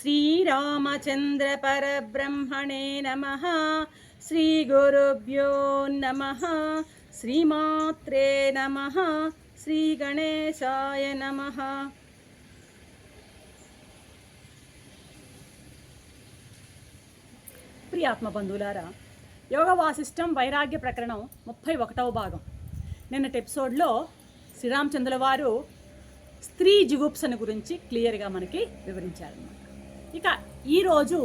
శ్రీరామచంద్ర పరబ్రహ్మణే నమ. శ్రీగురుభ్యో నమ. శ్రీమాత్రే నమ. శ్రీ గణేశాయ నమ. ప్రియాత్మ బంధువులారా యోగ వాసిష్టం వైరాగ్య ప్రకరణం ముప్పై ఒకటవ భాగం. నిన్నటి ఎపిసోడ్లో శ్రీరామచంద్రుల వారు స్త్రీ జిగుప్సను గురించి క్లియర్గా మనకి వివరించారన్నమాట. ఇక ఈరోజు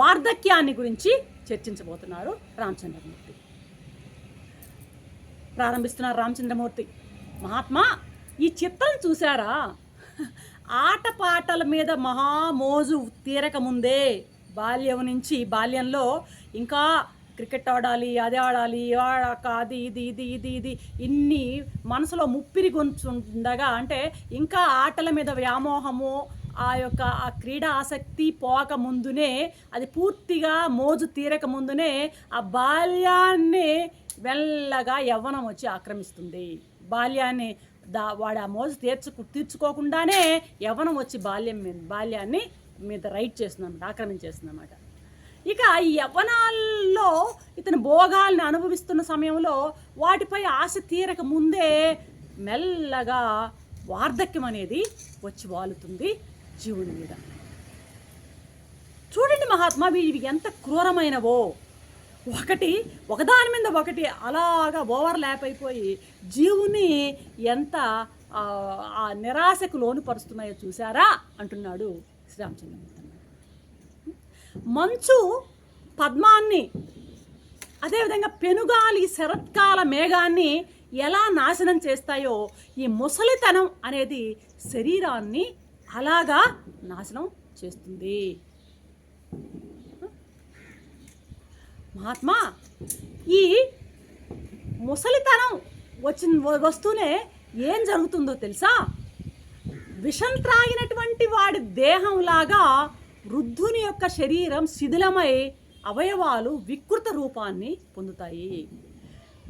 వార్ధక్యాన్ని గురించి చర్చించబోతున్నారు రామచంద్రమూర్తి. ప్రారంభిస్తున్నారు రామచంద్రమూర్తి. మహాత్మా ఈ చిత్రం చూసారా ఆటపాటల మీద మహామోజు తీరక ముందే బాల్యం నుంచి బాల్యంలో ఇంకా క్రికెట్ ఆడాలి అది ఆడాలి ఆడాక అది ఇది ఇది ఇది ఇది ఇన్ని మనసులో ముప్పిరి గుంచుండగా అంటే ఇంకా ఆటల మీద వ్యామోహము ఆ యొక్క ఆ క్రీడా ఆసక్తి పోక ముందునే అది పూర్తిగా మోజు తీరక ముందునే ఆ బాల్యాన్ని మెల్లగా యవ్వనం వచ్చి ఆక్రమిస్తుంది. బాల్యాన్ని దా వాడు ఆ మోజు తీర్చుకు తీర్చుకోకుండానే యవ్వనం వచ్చి బాల్యం మీద బాల్యాన్ని మీద రైట్ చేస్తుందన్నమాట ఆక్రమించేస్తుందన్నమాట. ఇక ఈ యవ్వనాల్లో ఇతను భోగాల్ని అనుభవిస్తున్న సమయంలో వాటిపై ఆశ తీరక ముందే మెల్లగా వార్ధక్యం అనేది వచ్చి వాలుతుంది. జీవుని మీద. చూడండి మహాత్మా ఇవి ఎంత క్రూరమైనవో. ఒకటి ఒకదాని మీద ఒకటి అలాగా ఓవర్ ల్యాప్ అయిపోయి జీవుని ఎంత ఆ, నిరాశకు లోనుపరుస్తున్నాయో చూసారా అంటున్నాడు శ్రీరామచంద్రమూర్తి. మంచు పద్మాన్ని అదేవిధంగా పెనుగాలి శరత్కాల మేఘాన్ని ఎలా నాశనం చేస్తాయో ఈ ముసలితనం అనేది శరీరాన్ని అలాగా నాశనం చేస్తుంది. మహాత్మా ఈ ముసలితనం వచ్చిన వస్తూనే ఏం జరుగుతుందో తెలుసా? విషం త్రాగినటువంటి వాడి దేహంలాగా వృద్ధుని యొక్క శరీరం శిథిలమై అవయవాలు వికృత రూపాన్ని పొందుతాయి.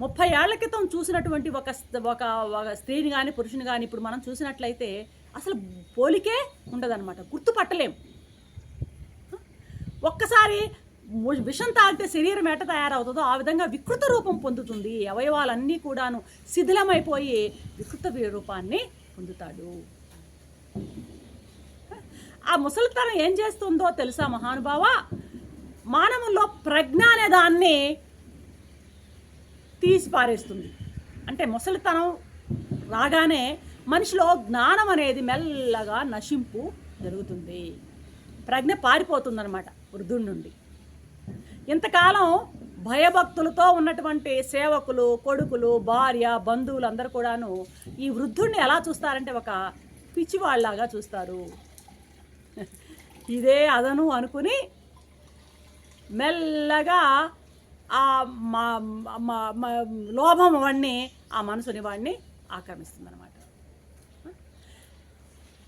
ముప్పై ఏళ్ళ క్రితం చూసినటువంటి ఒక ఒక ఒక స్త్రీని కానీ పురుషుని కానీ ఇప్పుడు మనం చూసినట్లయితే అసలు పోలికే ఉండదన్నమాట. గుర్తుపట్టలేం. ఒక్కసారి ము- విషం తాగితే శరీరం ఎట్ట తయారవుతుందో ఆ విధంగా వికృత రూపం పొందుతుంది. అవయవాలన్నీ కూడాను శిథిలమైపోయి వికృత రూపాన్ని పొందుతాడు. ఆ ముసలితనం ఏం చేస్తుందో తెలుసా మహానుభావ? మానవుల్లో ప్రజ్ఞ అనే దాన్ని తీసి పారేస్తుంది అంటే ముసలితనం రాగానే మనిషిలో జ్ఞానం అనేది మెల్లగా నశింపు జరుగుతుంది. ప్రజ్ఞ పారిపోతుందన్నమాట వృద్ధుడి నుండి. ఇంతకాలం భయభక్తులతో ఉన్నటువంటి సేవకులు కొడుకులు భార్య బంధువులు అందరూ కూడాను ఈ వృద్ధుడిని ఎలా చూస్తారంటే ఒక పిచ్చివాళ్ళలాగా చూస్తారు. ఇదే అదను అనుకుని మెల్లగా ఆ మా లోభం వాడిని ఆ మనసుని వాడిని ఆక్రమిస్తుంది అనమాట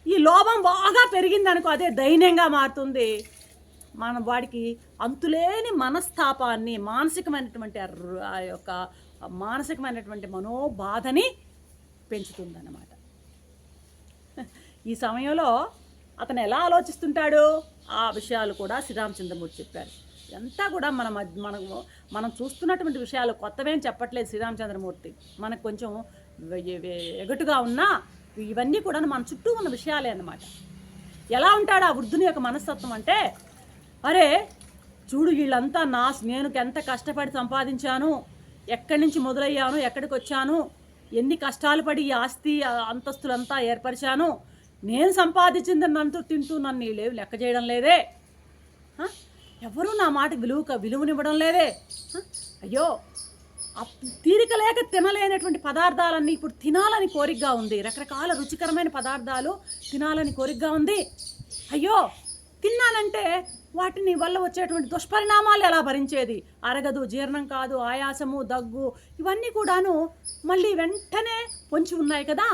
ఈ లోభం బాగా పెరిగిందనుకో అదే దైన్యంగా మారుతుంది. మన వాడికి అంతులేని మనస్తాపాన్ని మానసికమైనటువంటి ఆ ఆ యొక్క మానసికమైనటువంటి మనోబాధని పెంచుతుందన్నమాట. ఈ సమయంలో అతను ఎలా ఆలోచిస్తుంటాడు? ఆ విషయాలు కూడా శ్రీరామచంద్రమూర్తి చెప్పారు. ఎంత కూడా మన మధ్య మనము మనం చూస్తున్నటువంటి విషయాలు కొత్తవేం చెప్పట్లేదు శ్రీరామచంద్రమూర్తి. మనకు కొంచెం వె- ఎగటుగా ఉన్నా ఇవన్నీ కూడా మన చుట్టూ ఉన్న విషయాలే అన్నమాట. ఎలా ఉంటాడు ఆ వృద్ధుని యొక్క మనస్తత్వం అంటే అరే చూడు వీళ్ళంతా నా నేను ఎంత కష్టపడి సంపాదించాను ఎక్కడి నుంచి మొదలయ్యాను ఎక్కడికి వచ్చాను ఎన్ని కష్టాలు పడి ఆస్తి అంతస్తులంతా ఏర్పరిచాను నేను సంపాదించింది నన్ను తింటూ నన్ను వీళ్ళేవి లెక్క చేయడం లేదే? ఎవరు నా మాట విలువ విలువనివ్వడం లేదే? అయ్యో తీరిక లేక తినలేనటువంటి పదార్థాలన్నీ ఇప్పుడు తినాలని కోరికగా ఉంది. రకరకాల రుచికరమైన పదార్థాలు తినాలని కోరికగా ఉంది. అయ్యో! తిన్నానంటే వాటిని వల్ల వచ్చేటువంటి దుష్పరిణామాలు ఎలా భరించేది? అరగదు జీర్ణం కాదు ఆయాసము దగ్గు ఇవన్నీ కూడాను మళ్ళీ వెంటనే పొంచి ఉన్నాయి కదా?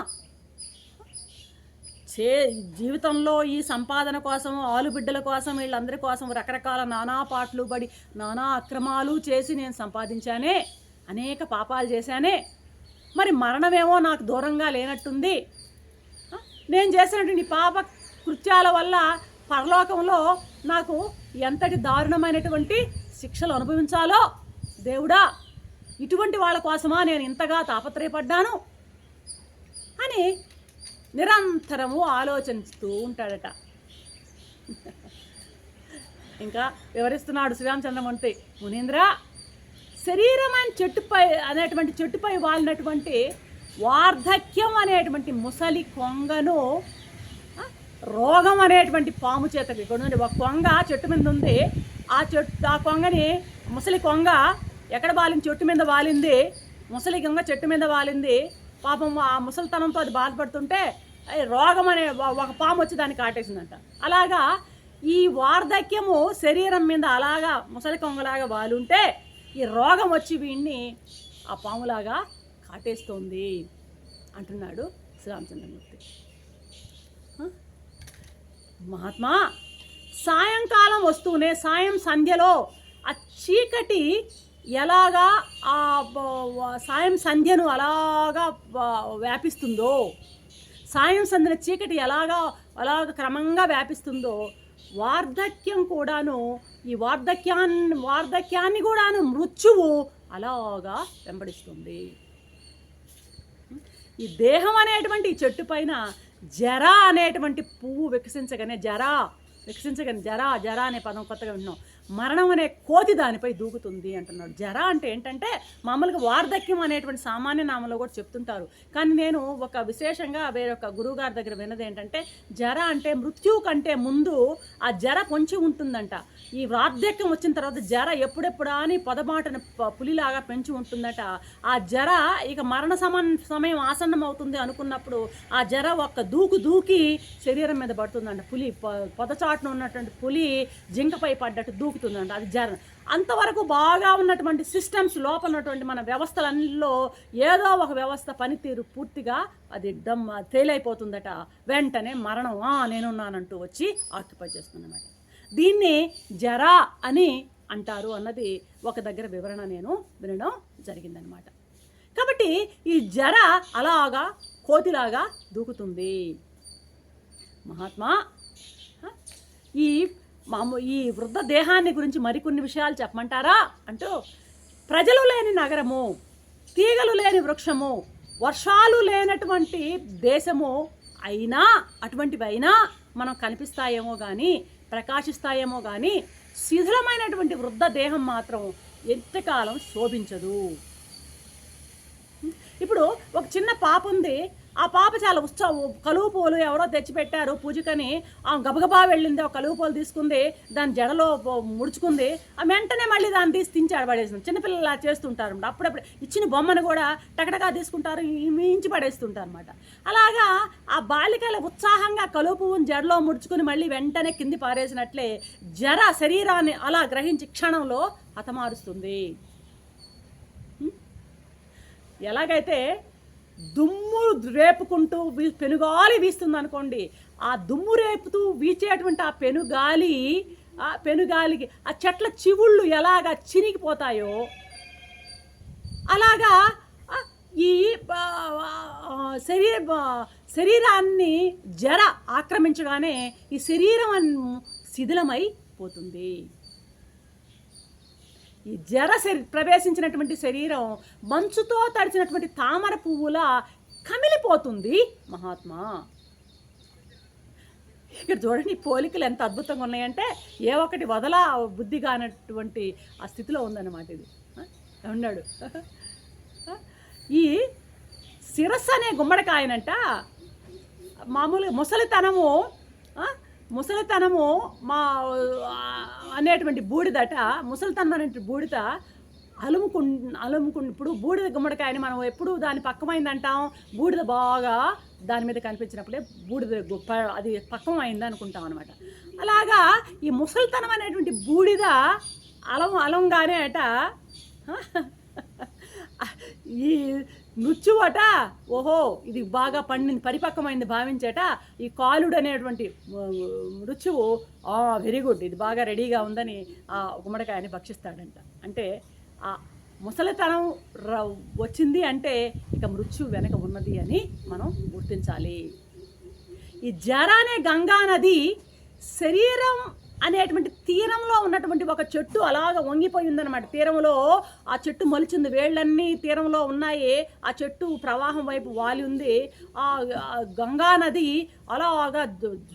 చే జీవితంలో ఈ సంపాదన కోసం ఆలుబిడ్డల కోసం వీళ్ళందరి కోసం రకరకాల నానా పాటలు పడి నానా అక్రమాలు చేసి నేను సంపాదించానే. అనేక పాపాలు చేశానే. మరి మరణమేమో నాకు దూరంగా లేనట్టుంది. నేను చేసినటువంటి పాప కృత్యాల వల్ల పరలోకంలో నాకు ఎంతటి దారుణమైనటువంటి శిక్షలు అనుభవించాలో దేవుడా ఇటువంటి వాళ్ళ కోసమా నేను ఇంతగా తాపత్రయపడ్డాను? అని నిరంతరము ఆలోచిస్తూ ఉంటాడట. ఇంకా వివరిస్తున్నాడు శ్రీరామచంద్రమూర్తి మునీంద్ర శరీరం అని చెట్టుపై అనేటువంటి చెట్టుపై వాలినటువంటి వార్ధక్యం అనేటువంటి ముసలి కొంగను రోగం అనేటువంటి పాము చేత ఇక్కడ ఒక కొంగ చెట్టు మీద ఉంది. ఆ చెట్టు ఆ కొంగని ముసలి కొంగ ఎక్కడ వాలింది? చెట్టు మీద వాలింది. ముసలి కొంగ చెట్టు మీద వాలింది. పాపం ఆ ముసలితనంతో అది బాధపడుతుంటే అది రోగం అనే ఒక- ఒక పాము వచ్చి దాన్ని కాటేసిందంట. అలాగా ఈ వార్ధక్యము శరీరం మీద అలాగా ముసలి కొంగలాగా వాలుంటే ఈ రోగం వచ్చి వీడిని ఆ పాములాగా కాటేస్తోంది అంటున్నాడు శ్రీరామచంద్రమూర్తి. మహాత్మా సాయంకాలం వస్తూనే సాయం సంధ్యలో ఆ చీకటి ఎలాగా ఆ సాయం సంధ్యను అలాగా వ్యాపిస్తుందో సాయం సంధ్యన చీకటి ఎలాగా అలాగ క్రమంగా వ్యాపిస్తుందో వార్ధక్యం కూడాను ఈ వార్ధక్యాన్ని వార్ధక్యాన్ని కూడాను మృత్యువు అలాగా వెంబడిస్తుంది. ఈ దేహం అనేటువంటి చెట్టు పైన జర అనేటువంటి పువ్వు వికసించగానే జర వికసించగానే జరా జర అనే పదం కొత్తగా విన్నాం. మరణం అనే కోతి దానిపై దూకుతుంది అంటున్నాడు. జర అంటే ఏంటంటే మామూలుగా వార్ధక్యం అనేటువంటి సామాన్య నామంలో కూడా చెప్తుంటారు. కానీ నేను ఒక విశేషంగా వేరొక గురువు గారి దగ్గర విన్నది ఏంటంటే జర అంటే మృత్యువు కంటే ముందు ఆ జర పొంచి ఉంటుందంట. ఈ వార్ధక్యం వచ్చిన తర్వాత జర ఎప్పుడెప్పుడా అని పొదబాటను పులిలాగా పెంచి ఉంటుందట. ఆ జర ఇక మరణ సమన్ సమయం ఆసన్నం అవుతుంది అనుకున్నప్పుడు ఆ జర ఒక్క దూకు దూకి శరీరం మీద పడుతుందంట. పులి పొదచాటున ఉన్నటువంటి పులి జింకపై పడ్డట్టు దూకుతుందంట అది జర అంతవరకు బాగా ఉన్నటువంటి సిస్టమ్స్ లోపల ఉన్నటువంటి మన వ్యవస్థలన్నిలో ఏదో ఒక వ్యవస్థ పనితీరు పూర్తిగా అది డమ్ తేలైపోతుందట వెంటనే మరణం ఆ నేనున్నానంటూ వచ్చి ఆక్యుపై చేస్తుందన్నమాట దీన్ని జరా అని అంటారు అన్నది ఒక దగ్గర వివరణ నేను వినడం జరిగిందనమాట. కాబట్టి ఈ జర అలాగా కోతిలాగా దూకుతుంది. మహాత్మా ఈ మాము ఈ వృద్ధ దేహాన్ని గురించి మరికొన్ని విషయాలు చెప్పమంటారా? అంటూ ప్రజలు లేని నగరము తీగలు లేని వృక్షము వర్షాలు లేనటువంటి దేశము అయినా అటువంటివి అయినా మనం కనిపిస్తాయేమో కానీ ప్రకాశిస్తాయేమో కానీ శిథిలమైనటువంటి వృద్ధ దేహం మాత్రం ఎంతకాలం శోభించదు. ఇప్పుడు ఒక చిన్న పాప ఉంది. ఆ పాప చాలా ఉత్సవం కలువు పూలు ఎవరో తెచ్చిపెట్టారు పూజకని. ఆ గబగబా వెళ్ళింది ఒక కలువు పూలు తీసుకుంది దాని జడలో ముడుచుకుంది. ఆ వెంటనే మళ్ళీ దాన్ని తీసి తించాడు పడేసింది చిన్నపిల్లలు అలా చేస్తుంటారు అప్పుడప్పుడు ఇచ్చిన బొమ్మను కూడా టకటకా తీసుకుంటారు మించి పడేస్తుంటారు అనమాట అలాగా ఆ బాలికల ఉత్సాహంగా కలువు పువ్వును జడలో ముడుచుకుని మళ్ళీ వెంటనే కింది పారేసినట్లే జర శరీరాన్ని అలా గ్రహించి క్షణంలో హతమారుస్తుంది. ఎలాగైతే దుమ్ము రేపుకుంటూ వీ- పెనుగాలి వీస్తుంది అనుకోండి ఆ దుమ్ము రేపుతూ వీచేటువంటి ఆ పెనుగాలి ఆ పెనుగాలికి ఆ చెట్ల చివుళ్ళు ఎలాగా చినిగిపోతాయో అలాగా ఈ శరీర శరీరాన్ని జర ఆక్రమించగానే ఈ శరీరం శిథిలమైపోతుంది. ఈ జర శరీ ప్రవేశించినటువంటి శరీరం మంచుతో తడిచినటువంటి తామర పువ్వులా కమిలిపోతుంది మహాత్మా. ఇక్కడ చూడండి పోలికలు ఎంత అద్భుతంగా ఉన్నాయంటే ఏ ఒక్కటి వదల బుద్ధి కానటువంటి ఆ స్థితిలో ఉందన్నమాట ఇది. ఉన్నాడు ఈ శిరస్సు అనే గుమ్మడికాయనంట మామూలుగా ముసలితనము ముసలితనము మా అనేటువంటి బూడిదట ముసలితనం అనేటువంటి బూడిద అలుముకు అలుముకు ఇప్పుడు బూడిద గుమ్మడికాయని మనం ఎప్పుడు దాని పక్కమైంది అంటాం. బూడిద బాగా దాని మీద కనిపించినప్పుడే బూడిద గొప్ప అది పక్కమైంది అనుకుంటాం అనమాట అలాగా ఈ ముసలితనం అనేటువంటి బూడిద అలం అలంగానే అట. ఈ నృత్యువట ఓహో ఇది బాగా పండింది పరిపక్వమైంది భావించేట. ఈ కాలుడు అనేటువంటి ఆ, మృత్యువు వెరీ గుడ్ ఇది బాగా రెడీగా ఉందని ఆ గుమ్మడికాయని భక్షిస్తాడంట. అంటే ఆ ముసలితనం వచ్చింది అంటే ఇక మృత్యు వెనక ఉన్నది అని మనం గుర్తించాలి. ఈ జర అనే గంగా నది శరీరం అనేటువంటి తీరంలో ఉన్నటువంటి ఒక చెట్టు అలాగ వంగిపోయి ఉందన్నమాట తీరంలో ఆ చెట్టు మొలిచింది. వేళ్ళన్నీ తీరంలో ఉన్నాయి. ఆ చెట్టు ప్రవాహం వైపు వాలి ఉంది. ఆ గంగా నది అలాగా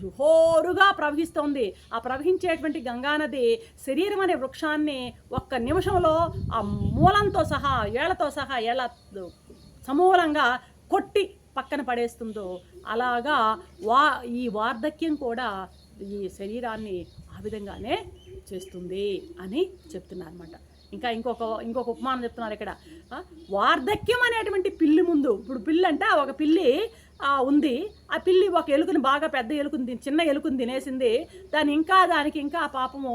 జోరుగా ప్రవహిస్తోంది. ఆ ప్రవహించేటువంటి గంగా నది శరీరం అనే వృక్షాన్ని ఒక్క నిమిషంలో ఆ మూలంతో సహా ఏళ్ళతో సహా ఎలా సమూలంగా కొట్టి పక్కన పడేస్తుందో అలాగా వా ఈ వార్ధక్యం కూడా ఈ శరీరాన్ని ఆ విధంగానే చేస్తుంది అని చెప్తున్నారు అనమాట ఇంకా ఇంకొక ఇంకొక ఉపమానం చెప్తున్నారు ఇక్కడ. వార్ధక్యం అనేటువంటి పిల్లి ముందు. ఇప్పుడు పిల్లి అంటే ఒక పిల్లి ఉంది. ఆ పిల్లి ఒక ఎలుకని బాగా పెద్ద ఎలుకని చిన్న ఎలుకని తినేసింది. దాని ఇంకా దానికి ఇంకా పాపము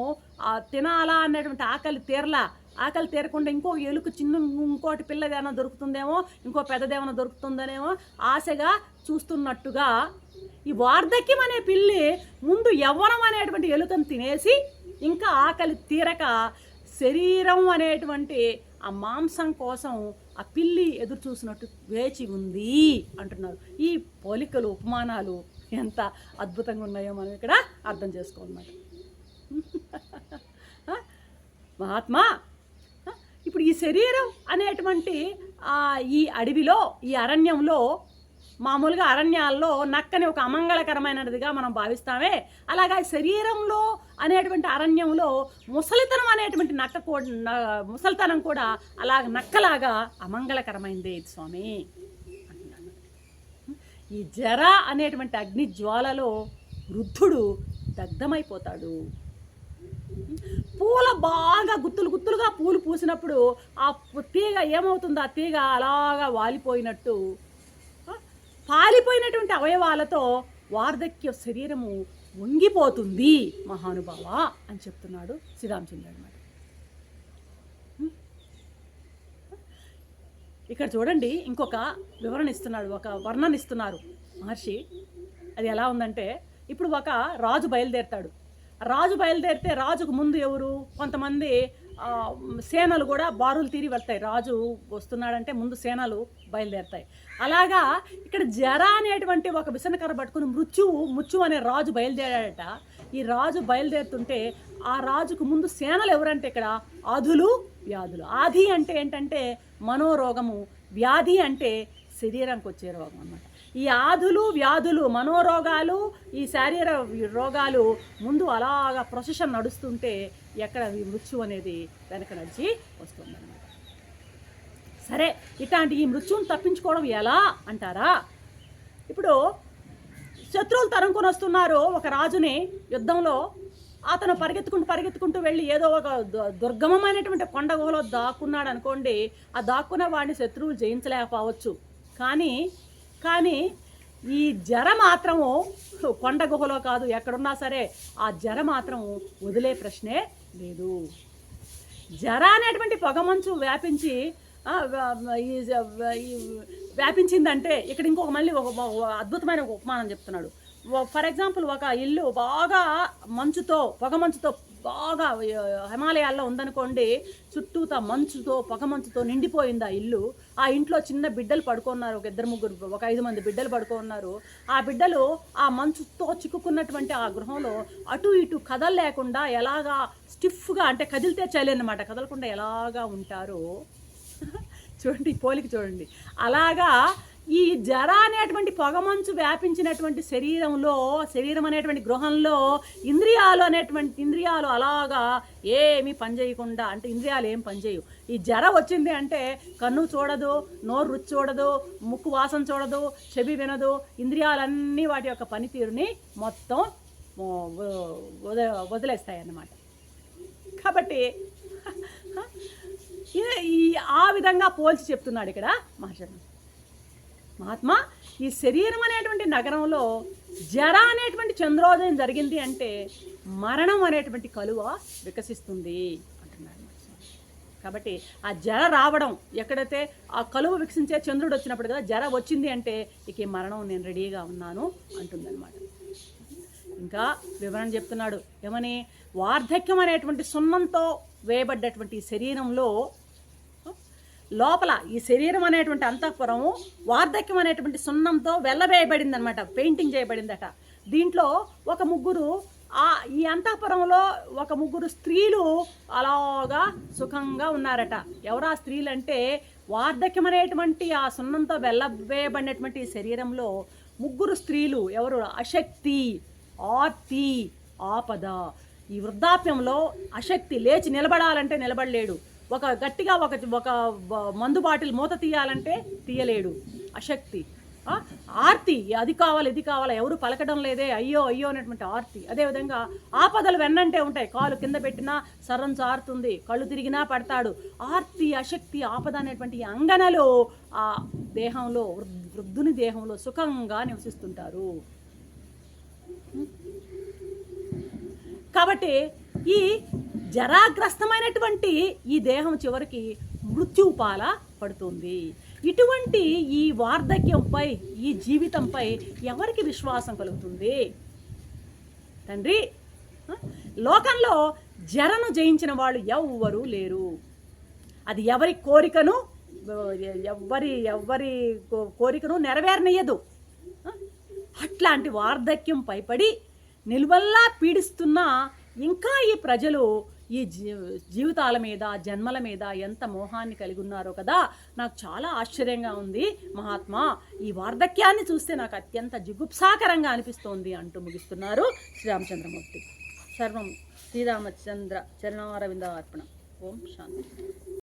తినాలా అన్నటువంటి ఆకలి తీరలా. ఆకలి తీరకుండా ఇంకో ఎలుక చిన్న ఇంకోటి పిల్లదేమైనా దొరుకుతుందేమో ఇంకో పెద్దదేమైనా దొరుకుతుందనేమో ఆశగా చూస్తున్నట్టుగా ఈ వార్ధక్యం అనే పిల్లి ముందు యవ్వనం అనేటువంటి ఎలుకను తినేసి ఇంకా ఆకలి తీరక శరీరం అనేటువంటి ఆ మాంసం కోసం ఆ పిల్లి ఎదురు చూసినట్టు వేచి ఉంది అంటున్నారు. ఈ పోలికలు ఉపమానాలు ఎంత అద్భుతంగా ఉన్నాయో మనం ఇక్కడ అర్థం చేసుకోమాట మహాత్మా ఇప్పుడు ఈ శరీరం అనేటువంటి ఈ అడవిలో ఈ అరణ్యంలో మామూలుగా అరణ్యాల్లో నక్కని ఒక అమంగళకరమైనదిగా మనం భావిస్తామే. అలాగా శరీరంలో అనేటువంటి అరణ్యంలో ముసలితనం అనేటువంటి నక్క ముసలితనం కూడా అలాగ నక్కలాగా అమంగళకరమైందే స్వామి. ఈ జర అనేటువంటి అగ్ని జ్వాలలో వృద్ధుడు దగ్ధమైపోతాడు. పూల బాగా గుత్తులు గుత్తులుగా పూలు పూసినప్పుడు ఆ తీగ ఏమవుతుందో ఆ తీగ అలాగా వాలిపోయినట్టు కాలిపోయినటువంటి అవయవాలతో వార్ధక్య శరీరము వంగిపోతుంది మహానుభావ అని చెప్తున్నాడు శ్రీరామచంద్రుడు అనమాట ఇక్కడ చూడండి ఇంకొక వివరణ ఇస్తున్నాడు ఒక వర్ణన ఇస్తున్నారు మహర్షి. అది ఎలా ఉందంటే ఇప్పుడు ఒక రాజు బయలుదేరుతాడు. రాజు బయలుదేరితే రాజుకు ముందు ఎవరు? కొంతమంది సేనలు కూడా బారులు తీరి వెళ్తాయి. రాజు వస్తున్నాడంటే ముందు సేనలు బయలుదేరుతాయి. అలాగా ఇక్కడ జర అనేటువంటి ఒక విసనకర పట్టుకుని మృత్యువు ముచ్చు అనే రాజు బయలుదేరాడట. ఈ రాజు బయలుదేరుతుంటే ఆ రాజుకు ముందు సేనలు ఎవరంటే ఇక్కడ? ఆధులు వ్యాధులు. ఆది అంటే ఏంటంటే మనోరోగము వ్యాధి అంటే శరీరానికి వచ్చే రోగం అన్నమాట ఈ ఆధులు వ్యాధులు మనోరోగాలు ఈ శారీర రోగాలు ముందు అలాగా ప్రొసెషన్ నడుస్తుంటే ఎక్కడ ఈ మృత్యు అనేది వెనక నడిచి వస్తుందన్నమాట. సరే ఇట్లాంటి ఈ మృత్యుని తప్పించుకోవడం ఎలా అంటారా? ఇప్పుడు శత్రువులు తరుముకొని వస్తున్నారు ఒక రాజుని యుద్ధంలో. అతను పరిగెత్తుకుంటూ పరిగెత్తుకుంటూ వెళ్ళి ఏదో ఒక దు- దుర్గమమైనటువంటి కొండ గుహలో దాక్కున్నాడు అనుకోండి ఆ దాక్కున్న వాడిని శత్రువులు జయించలేకపోవచ్చు. కానీ కానీ ఈ జర మాత్రము కొండ గుహలో కాదు ఎక్కడున్నా సరే ఆ జర మాత్రము వదిలే ప్రశ్నే లేదు. జర అనేటువంటి పొగమంచు వ్యాపించి వ్యాపించిందంటే ఇక్కడ ఇంకొక మళ్ళీ ఒక అద్భుతమైన ఒక ఉపమానం చెప్తున్నాడు. ఫర్ ఎగ్జాంపుల్ ఒక ఇల్లు బాగా మంచుతో పొగ మంచుతో బాగా హిమాలయాల్లో ఉందనుకోండి చుట్టూతా మంచుతో పొగ మంచుతో నిండిపోయింది ఆ ఇల్లు. ఆ ఇంట్లో చిన్న బిడ్డలు పడుకున్నారు ఒక ఇద్దరు ముగ్గురు ఒక ఐదు మంది బిడ్డలు పడుకున్నారు. ఆ బిడ్డలు ఆ మంచుతో చిక్కుకున్నటువంటి ఆ గృహంలో అటు ఇటు కదలలేకుండా ఎలాగా స్టిఫ్గా అంటే కదిలితే చేయలేనమాట కదలకుండా ఎలాగా ఉంటారో. చూడండి పోలికి చూడండి. అలాగా ఈ జర అనేటువంటి పొగమంచు వ్యాపించినటువంటి శరీరంలో శరీరం అనేటువంటి గృహంలో ఇంద్రియాలు అనేటువంటి ఇంద్రియాలు అలాగా ఏమీ పనిచేయకుండా అంటే ఇంద్రియాలు ఏం పనిచేయవు. ఈ జర వచ్చింది అంటే కన్ను చూడదు నోరు రుచి చూడదు ముక్కు వాసన చూడదు చెవి వినదు ఇంద్రియాలన్నీ వాటి యొక్క పనితీరుని మొత్తం వద వదిలేస్తాయి అన్నమాట కాబట్టి ఈ ఆ విధంగా పోల్చి చెప్తున్నాడు ఇక్కడ మహర్షి. మహాత్మా ఈ శరీరం అనేటువంటి నగరంలో జర అనేటువంటి చంద్రోదయం జరిగింది అంటే మరణం అనేటువంటి కలువ వికసిస్తుంది అంటున్నాడు కాబట్టి ఆ జర రావడం ఎక్కడైతే ఆ కలువ వికసించే చంద్రుడు వచ్చినప్పుడు కదా జర వచ్చింది అంటే ఇక ఈ మరణం నేను రెడీగా ఉన్నాను అంటుందన్నమాట. ఇంకా వివరణ చెప్తున్నాడు. ఏమని? వార్ధక్యం అనేటువంటి సున్నంతో వేయబడ్డటువంటి శరీరంలో లోపల ఈ శరీరం అనేటువంటి అంతఃపురము వార్ధక్యం అనేటువంటి సున్నంతో వెళ్ళవేయబడింది అనమాట పెయింటింగ్ చేయబడిందట. దీంట్లో ఒక ముగ్గురు ఆ ఈ అంతఃపురంలో ఒక ముగ్గురు స్త్రీలు అలాగా సుఖంగా ఉన్నారట. ఎవరు ఆ స్త్రీలు అంటే వార్ధక్యం అనేటువంటి ఆ సున్నంతో వెళ్ళవేయబడినటువంటి శరీరంలో ముగ్గురు స్త్రీలు. ఎవరు? అశక్తి ఆర్తి ఆపద. ఈ వృద్ధాప్యంలో అశక్తి లేచి నిలబడాలంటే నిలబడలేడు. ఒక గట్టిగా ఒక ఒక మందు బాటిల్ మూత తీయాలంటే తీయలేడు. అశక్తి. ఆర్తి. అది కావాలి ఇది కావాలి. ఎవరు పలకడం లేదే. అయ్యో అయ్యో అనేటువంటి ఆర్తి. అదేవిధంగా ఆపదలు వెన్నంటే ఉంటాయి. కాలు కింద పెట్టినా సర్రం చారుతుంది కళ్ళు తిరిగినా పడతాడు. ఆర్తి అశక్తి ఆపద అనేటువంటి అంగనలో ఆ దేహంలో వృద్ధుని దేహంలో సుఖంగా నివసిస్తుంటారు. కాబట్టి ఈ జరాగ్రస్తమైనటువంటి ఈ దేహం చివరికి మృత్యుపాల పడుతుంది. ఇటువంటి ఈ వార్ధక్యంపై ఈ జీవితంపై ఎవరికి విశ్వాసం కలుగుతుంది? తండ్రి లోకంలో జరను జయించిన వాళ్ళు ఎవ్వరూ లేరు. అది ఎవరి కోరికను ఎవ్వరి ఎవ్వరి కో- కోరికను నెరవేరనియదు అట్లాంటి వార్ధక్యం పైపడి నిలువల్లా పీడిస్తున్న ఇంకా ఈ ప్రజలు ఈ జీ జీవితాల మీద జన్మల మీద ఎంత మోహాన్ని కలిగి ఉన్నారో కదా నాకు చాలా ఆశ్చర్యంగా ఉంది. మహాత్మా ఈ వార్ధక్యాన్ని చూస్తే నాకు అత్యంత జిగుప్సాకరంగా అనిపిస్తోంది అంటూ ముగిస్తున్నారు శ్రీరామచంద్రమూర్తి. సర్వం శ్రీరామచంద్ర చరణారవింద అర్పణం ఓం శాంతి.